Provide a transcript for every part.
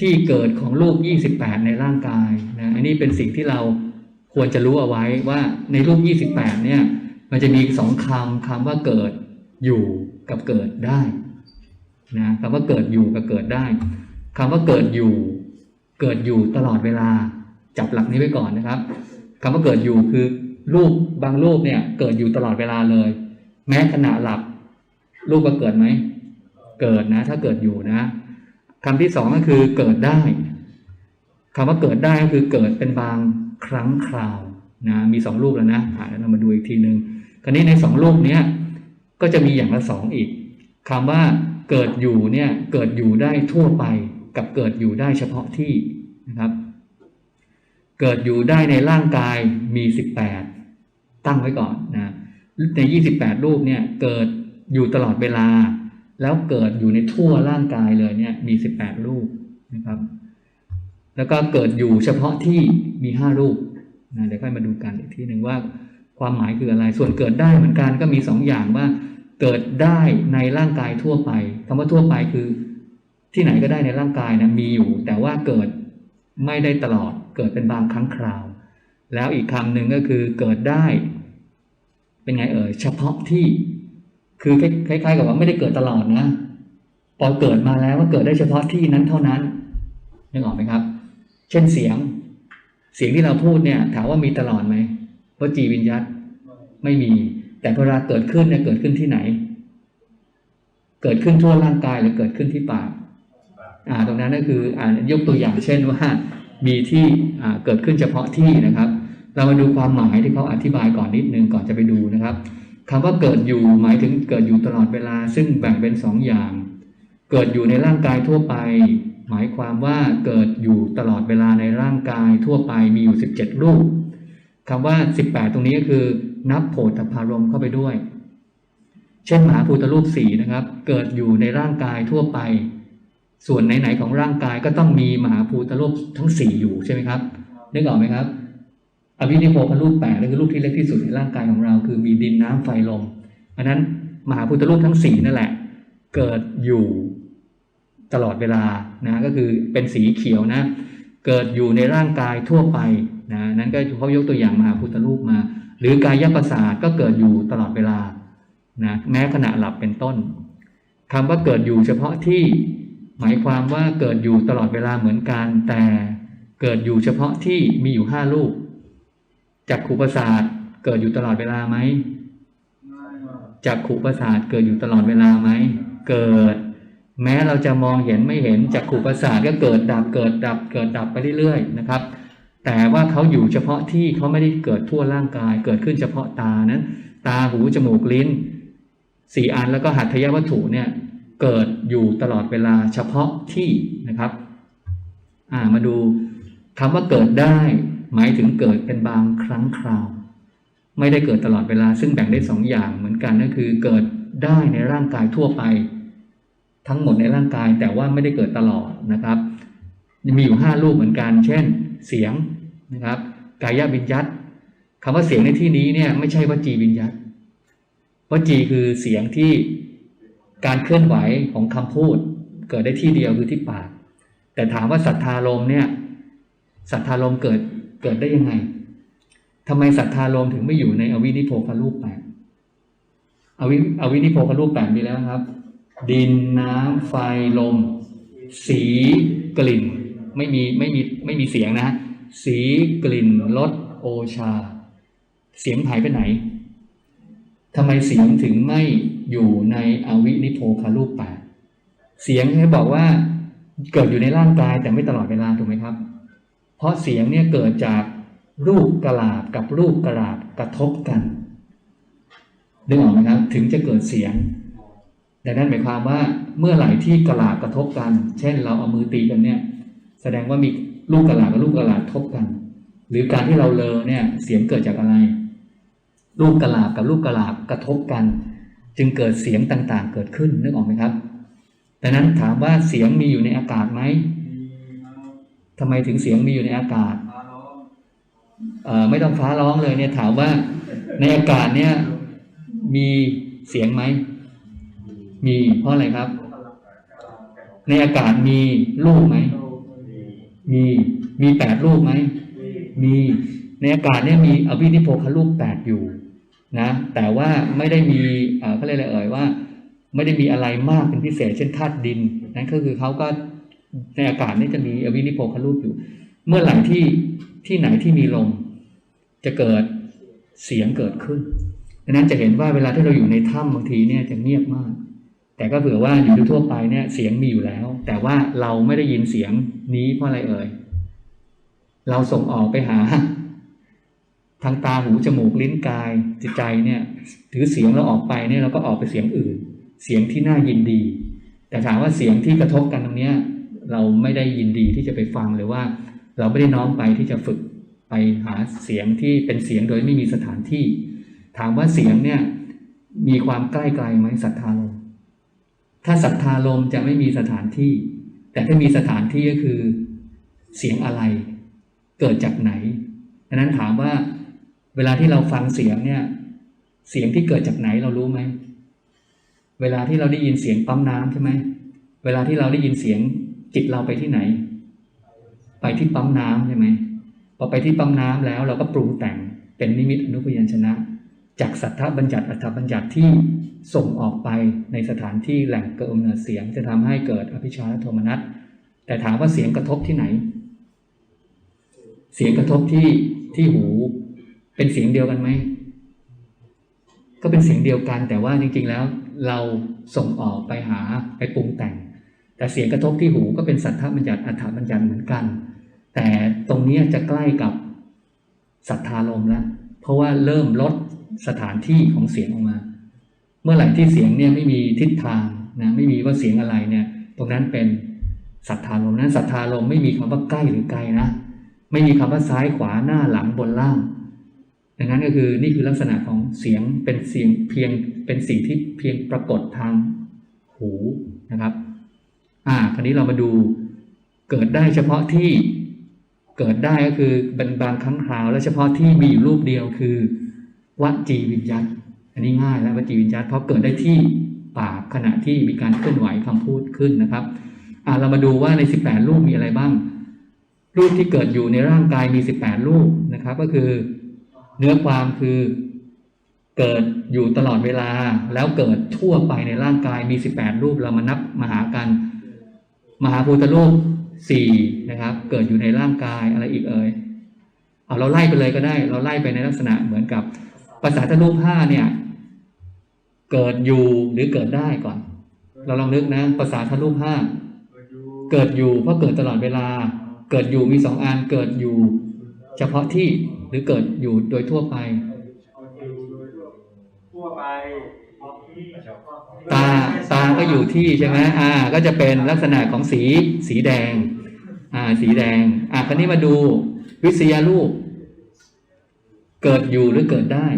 ที่เกิดของลูก28 ในร่างกายนะอันนี้เป็นสิ่งที่เราควรจะรู้เอาไว้ว่าในรูป 28 เนี่ย มันจะมีสองคำคำว่าเกิดอยู่กับเกิดได้นะคำว่าเกิดอยู่กับเกิดได้คำว่าเกิดอยู่ เกิดอยู่ตลอดเวลา จับหลักนี้ไว้ก่อนนะครับคำว่าเกิดอยู่คือรูปบางรูปเนี่ย เกิดอยู่ตลอดเวลาเลย แม้ขณะหลับรูปก็เกิดไหมเกิดนะ ถ้าเกิดอยู่นะ คำที่สองก็คือเกิดได้คำว่าเกิดได้ก็คือเกิดเป็นบางครั้งคราวนะมีสองรูปแล้วนะอ่าแล้วเรามาดูอีกทีหนึ่งคราวนี้ในสองรูปเนี้ยก็จะมีอย่างละสองอีกคำว่าเกิดอยู่เนี่ยเกิดอยู่ได้ทั่วไปกับเกิดอยู่ได้เฉพาะที่นะครับ เกิดอยู่ได้ในร่างกายมีสิบแปดตั้งไว้ก่อนนะในยี่สิบแปดรูปเนี่ยเกิดอยู่ตลอดเวลา แล้วเกิดอยู่ในทั่วร่างกายเลยเนี่ยมีสิบแปดรูปนะครับ แล้วก็เกิดอยู่เฉพาะที่มีห้ารูปนะเดี๋ยวค่อยมาดูกันอีกทีหนึ่งว่าความหมายคืออะไร ส่วนเกิดได้เหมือนกันก็มีสองอย่างว่า เกิดได้ในร่างกายทั่วไปคำว่าทั่วไปคือ ที่ไหนก็ได้ในร่างกายนะมีอยู่ แต่ว่าเกิดไม่ได้ตลอดเกิดเป็นบางครั้งคราว แล้วอีกคำหนึ่งก็คือเกิดได้ เป็นไงเอ่ยเฉพาะที่ คือคล้ายๆกับว่าไม่ได้เกิดตลอดนะ พอเกิดมาแล้วก็เกิดได้เฉพาะที่นั้นเท่านั้นนึกออกไหมครับ เช่นเสียง เสียงที่เราพูดเนี่ย ถามว่ามีตลอดไหมวจีวิญญัตไม่มี แต่เวลาเกิดขึ้นเนี่ยเกิดขึ้นที่ไหน เกิดขึ้นทั่วร่างกายหรือเกิดขึ้นที่ปากอ่า ตรงนั้นก็คืออ่ายกตัวอย่างเช่นว่ามีที่อ่าเกิดขึ้นเฉพาะที่นะครับ เรามาดูความหมายที่เขาอธิบายก่อนนิดนึงก่อนจะไปดูนะครับ คำว่าเกิดอยู่หมายถึงเกิดอยู่ตลอดเวลา ซึ่งแบ่งเป็นสองอย่าง เกิดอยู่ในร่างกายทั่วไป หมายความว่าเกิดอยู่ตลอดเวลาในร่างกายทั่วไปมีอยู่ 17 รูปคำว่า 18 ตรงนี้ก็คือนับโผฏฐารมเข้าไปด้วย เช่นมหาภูตรูปสี่นะครับ เกิดอยู่ในร่างกายทั่วไป ส่วนไหนๆของร่างกายก็ต้องมีมหาภูตรูปทั้งสี่อยู่ใช่ไหมครับนึกออกไหมครับ อวินิโพครูปแปดนั่นคือรูปที่เล็กที่สุดในร่างกายของเรา คือมีดินน้ำไฟลมเพราะนั้นมหาพุทธรูปทั้งสี่นั่นแหละ เกิดอยู่ตลอดเวลานะก็คือเป็นสีเขียวนะ เกิดอยู่ในร่างกายทั่วไปนะนั้นก็เขายกตัวอย่างมหาพุทธรูปมา หรือกายประสาทก็เกิดอยู่ตลอดเวลานะแม้ขณะหลับเป็นต้นคำว่าเกิดอยู่เฉพาะที่หมายความว่าเกิดอยู่ตลอดเวลาเหมือนกันแต่เกิดอยู่เฉพาะที่มีอยู่ห้ารูป จักขุประสาทเกิดอยู่ตลอดเวลาไหมจักขุประสาทเกิดอยู่ตลอดเวลาไหมเกิด แม้เราจะมองเห็นไม่เห็นจักขุประสาทก็เกิดดับเกิดดับเกิดดับไปเรื่อยๆนะครับ แต่ว่าเขาอยู่เฉพาะที่เขาไม่ได้เกิดทั่วร่างกาย เกิดขึ้นเฉพาะตานั้น ตาหูจมูกลิ้นสี่อันแล้วก็หัตถยวัตถุเนี่ยเกิดอยู่ตลอดเวลาเฉพาะที่นะครับ อ่ามาดูคำว่าเกิดได้ หมายถึงเกิดเป็นบางครั้งคราว ไม่ได้เกิดตลอดเวลา ซึ่งแบ่งได้สองอย่างเหมือนกันนั่นคือเกิดได้ในร่างกายทั่วไป ทั้งหมดในร่างกายแต่ว่าไม่ได้เกิดตลอดนะครับ มีอยู่ห้ารูปเหมือนกัน เช่น เสียงนะครับกายวิญญัตคำว่าเสียงในที่นี้เนี่ยไม่ใช่วจีวิญญัตวจีคือเสียงที่การเคลื่อนไหวของคำพูด เกิดได้ที่เดียวคือที่ปาก แต่ถามว่าศรัทธาลมเนี่ยศรัทธาลมเกิด เกิดได้ยังไงทำไมศรัทธาลมถึงไม่อยู่ในอวินิโพครูปแปดอวิอวินิโพครูปแปดมีแล้วครับ ดินน้ำไฟลม สีกลิ่น ไม่มีไม่มีไม่มีเสียงนะสีกลิ่นรสโอชา เสียงหายไปไหนทำไมเสียงถึงไม่อยู่ในอวินิโพคารูปแปดเสียงให้บอกว่าเกิดอยู่ในร่างกายแต่ไม่ตลอดเวลาถูกไหมครับ เพราะเสียงเนี่ยเกิดจากรูปกระลาบกับรูปกระลาบกระทบกันนึกออกไหมครับถึงจะเกิดเสียง ดังนั้นหมายความว่าเมื่อไหร่ที่กระลาบกระทบกัน เช่น เราเอามือตีกันเนี่ย แสดงว่ามีลูกกระลาบกับลูกกระลาบทบกัน หรือการที่เราเลอเนี่ยเสียงเกิดจากอะไร ลูกกระลาบกับลูกกระลาบกระทบกัน จึงเกิดเสียงต่างๆ เกิดขึ้นนึกออกไหมครับ ดังนั้นถามว่าเสียงมีอยู่ในอากาศไหม ทำไมถึงเสียงมีอยู่ในอากาศเออไม่ต้องฟ้าร้องเลยเนี่ยถามว่าในอากาศเนี่ยมีเสียงไหม มีเพราะอะไรครับ ในอากาศมีลูกไหม มีมีแปดรูปไหม มีในอากาศเนี่ยมีอวินิโพครูปแปดอยู่นะแต่ว่าไม่ได้มีเอ่อเขาเรียกอะไรเอ่ยว่า ไม่ได้มีอะไรมากเป็นพิเศษเช่นธาตุดิน นั่นก็คือเขาก็ ในอากาศนี่จะมีอวินิโพครูปอยู่ เมื่อไหร่ที่ที่ไหนที่มีลมจะเกิดเสียงเกิดขึ้นดังนั้นจะเห็นว่าเวลาที่เราอยู่ในถ้ำบางทีเนี่ยจะเงียบมาก แต่ก็เผื่อว่าอยู่ทั่วไปเนี่ยเสียงมีอยู่แล้ว แต่ว่าเราไม่ได้ยินเสียงนี้เพราะอะไรเอ่ย เราส่งออกไปหา ทางตาหูจมูกลิ้นกายจิตใจเนี่ยถือเสียงเราออกไปเนี่ยเราก็ออกไปเสียงอื่น เสียงที่น่ายินดี แต่ถามว่าเสียงที่กระทบกันตรงเนี้ย เราไม่ได้ยินดีที่จะไปฟังหรือว่าเราไม่ได้น้อมไปที่จะฝึกไปหาเสียงที่เป็นเสียงโดยไม่มีสถานที่ ถามว่าเสียงเนี่ยมีความใกล้ไกลไหมศรัทธาลม ถ้าศรัทธาลมจะไม่มีสถานที่ แต่ถ้ามีสถานที่ก็คือเสียงอะไร เกิดจากไหนดังนั้นถามว่าเวลาที่เราฟังเสียงเนี่ยเสียงที่เกิดจากไหนเรารู้ไหม เวลาที่เราได้ยินเสียงปั๊มน้ำใช่ไหม เวลาที่เราได้ยินเสียง จิตเราไปที่ไหน ไปที่ปั๊มน้ำใช่ไหมพอไปที่ปั๊มน้ำแล้วเราก็ปรุงแต่งเป็นนิมิตอนุพยัญชนะ จากสัทธบัญญัติอัฏฐบัญญัติที่ส่งออกไปในสถานที่แหล่งเกิดกำเนิดเสียง จะทำให้เกิดอภิชาและโทมนัสแต่ถามว่าเสียงกระทบที่ไหน เสียงกระทบที่ที่หู เป็นเสียงเดียวกันไหมก็เป็นเสียงเดียวกันแต่ว่าจริงๆแล้ว เราส่งออกไปหาไปปรุงแต่ง แต่เสียงกระทบที่หูก็เป็นสัทธบัญญัติอัฏฐบัญญัติเหมือนกัน แต่ตรงนี้จะใกล้กับสัทธาลมแล้วเพราะว่าเริ่มลดสถานที่ของเสียงออกมา เมื่อไหร่ที่เสียงเนี่ยไม่มีทิศทางนะไม่มีว่าเสียงอะไรเนี่ย ตรงนั้นเป็นสัทธาลมนั้นสัทธาลมไม่มีคำว่าใกล้หรือไกลนะ ไม่มีคำว่าซ้ายขวาหน้าหลังบนล่างดังนั้นก็คือนี่คือลักษณะของเสียงเป็นเสียงเพียงเป็นสิ่งที่เพียงปรากฏทางหูนะครับ อ่า คราวนี้เรามาดูเกิดได้เฉพาะที่เกิดได้ก็คือเป็นบางครั้งคราว และเฉพาะที่มีอยู่รูปเดียวคือวจีวิญญาตอันนี้ง่ายแล้ววจีวิญญาตเพราะเกิดได้ที่ปากขณะที่มีการเคลื่อนไหวคำพูดขึ้นนะครับอ่าเรามาดูว่าใน 18 รูปมีอะไรบ้าง รูปที่เกิดอยู่ในร่างกายมี 18 รูปนะครับ ก็คือ เนื้อความคือเกิดอยู่ตลอดเวลา แล้วเกิดทั่วไปในร่างกายมี 18 รูปเรามานับมาหากัน มหาภูตรูปสี่นะครับ เกิดอยู่ในร่างกายอะไรอีกเอ่ยเอาเราไล่ไปเลยก็ได้ เราไล่ไปในลักษณะเหมือนกับภาษาทรูปห้าเนี่ย เกิดอยู่หรือเกิดได้ก่อน เราลองนึกนะภาษาทรูปห้าเกิดอยู่เพราะเกิดตลอดเวลา เกิดอยู่มีสองอันเกิดอยู่ เฉพาะที่หรือเกิดอยู่โดยทั่วไปทั่วไป ตาตาก็อยู่ที่ใช่ไหมอ่า ก็จะเป็นลักษณะของสีสีแดง อ่า สีแดง อ่าคราวนี้มาดูวิทยารูปเกิดอยู่หรือเกิดได้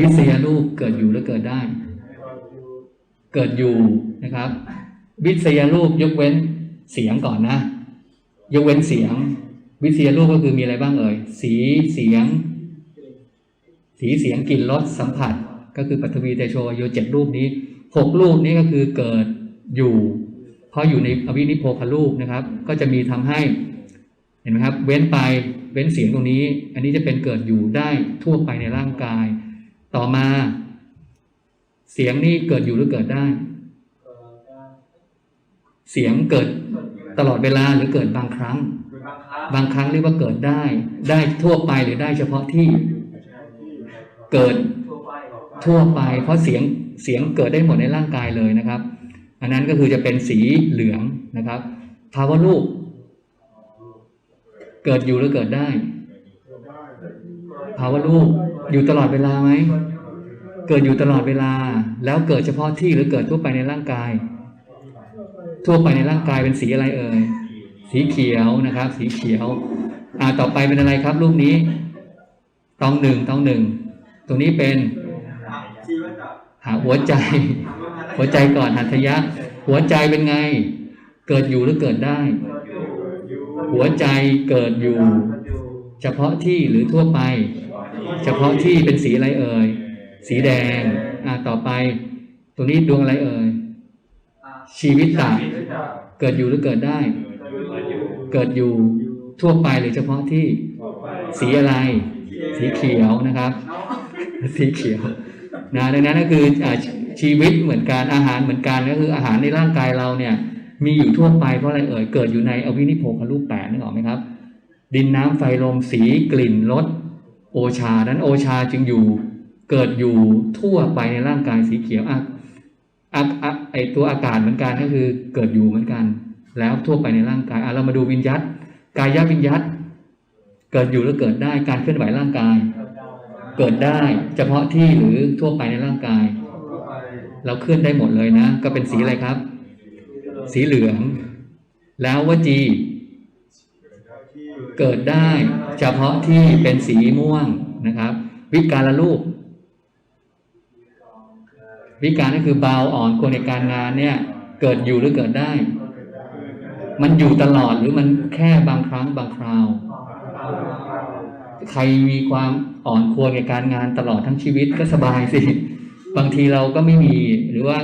วิทยารูปเกิดอยู่หรือเกิดได้ เกิดอยู่นะครับ วิทยารูปยกเว้นเสียงก่อนนะ ยกเว้นเสียง วิทยารูปก็คือมีอะไรบ้างเอ่ย สีเสียง สีเสียงกลิ่นรสสัมผัส ก็คือปัทวีเตโชโยเจ็ดรูปนี้หกรูปนี้ก็คือเกิดอยู่เพราะอยู่ในอวินิโพครูปนะครับ ก็จะมีทำให้เห็นไหมครับ เว้นไปเว้นเสียงตรงนี้ อันนี้จะเป็นเกิดอยู่ได้ทั่วไปในร่างกาย ต่อมา เสียงนี่เกิดอยู่หรือเกิดได้ เสียงเกิดตลอดเวลาหรือเกิดบางครั้ง บางครั้งเรียกว่าเกิดได้ ได้ทั่วไปหรือได้เฉพาะที่ เกิด ทั่วไป เพราะเสียงเสียงเกิดได้หมดในร่างกายเลยนะครับ อันนั้นก็คือจะเป็นสีเหลืองนะครับภาวะรูป เกิดอยู่หรือเกิดได้ภาวะรูปอยู่ตลอดเวลาไหมเกิดอยู่ตลอดเวลา แล้วเกิดเฉพาะที่หรือเกิดทั่วไปในร่างกาย ทั่วไปในร่างกายเป็นสีอะไรเอ่ยสีเขียวนะครับ สีเขียว อ่าต่อไปเป็นอะไรครับ รูปนี้ ตองหนึ่งตองหนึ่งตรงนี้เป็น หาหัวใจ หัวใจก่อนหัตยะ หัวใจเป็นไง เกิดอยู่หรือเกิดได้ หัวใจเกิดอยู่ เฉพาะที่หรือทั่วไป เฉพาะที่เป็นสีอะไรเอ่ย สีแดง อ่าต่อไป ตรงนี้ดวงอะไรเอ่ย ชีวิตตะเกิดอยู่หรือเกิดได้ เกิดอยู่ทั่วไปหรือเฉพาะที่ สีอะไร สีเขียวนะครับ สีเขียว นะดังนั้นก็คือชีวิตเหมือนกันอาหารเหมือนกันก็คืออาหารในร่างกายเราเนี่ยมีอยู่ทั่วไปเพราะอะไรเอ่ยเกิดอยู่ในอวินิโพครูปแปดนึกออกไหมครับ ดินน้ำไฟลมสีกลิ่นรสโอชานั้นโอชาจึงอยู่เกิดอยู่ทั่วไปในร่างกายสีเขียวอะอะอะไอตัวอากาศเหมือนกันก็คือเกิดอยู่เหมือนกัน แล้วทั่วไปในร่างกายอะเรามาดูวิญญัตกายวิญญัตเกิดอยู่หรือเกิดได้การเคลื่อนไหวร่างกาย เกิดได้เฉพาะที่หรือทั่วไปในร่างกาย เราเคลื่อนได้หมดเลยนะ ก็เป็นสีอะไรครับ สีเหลือง แล้ววจี เกิดได้เฉพาะที่เป็นสีม่วงนะครับ วิการรูป วิการก็คือเบาอ่อนควรในการงานเนี่ยเกิดอยู่หรือเกิดได้ มันอยู่ตลอดหรือมันแค่บางครั้งบางคราว ใครมีความอ่อนควรในการงานตลอดทั้งชีวิตก็สบายสิบางทีเราก็ไม่มีหรือว่า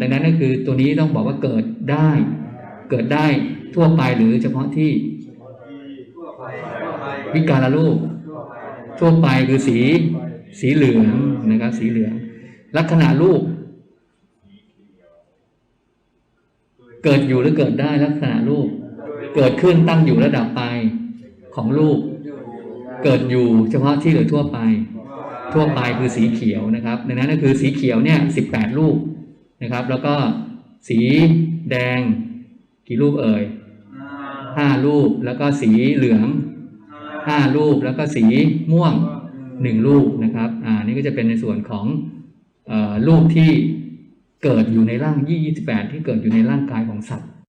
ดังนั้นก็คือตัวนี้ต้องบอกว่าเกิดได้ เกิดได้ทั่วไปหรือเฉพาะที่วิการรูปทั่วไปคือสีสีเหลืองนะครับ สีเหลือง ลักษณะรูป เกิดอยู่หรือเกิดได้ลักษณะรูป เกิดขึ้นตั้งอยู่ระดับไปของรูป เกิดอยู่เฉพาะที่หรือทั่วไป ทั่วไปคือสีเขียวนะครับดังนั้นก็คือสีเขียวเนี่ยสิบแปดรูปนะครับ แล้วก็สีแดงกี่รูปเอ่ยห้ารูปแล้วก็สีเหลืองห้ารูปแล้วก็สีม่วงหนึ่งรูปนะครับอ่านี่ก็จะเป็นในส่วนของรูปที่เกิดอยู่ในร่างยี่สิบแปดที่เกิดอยู่ในร่างกายของสัตว์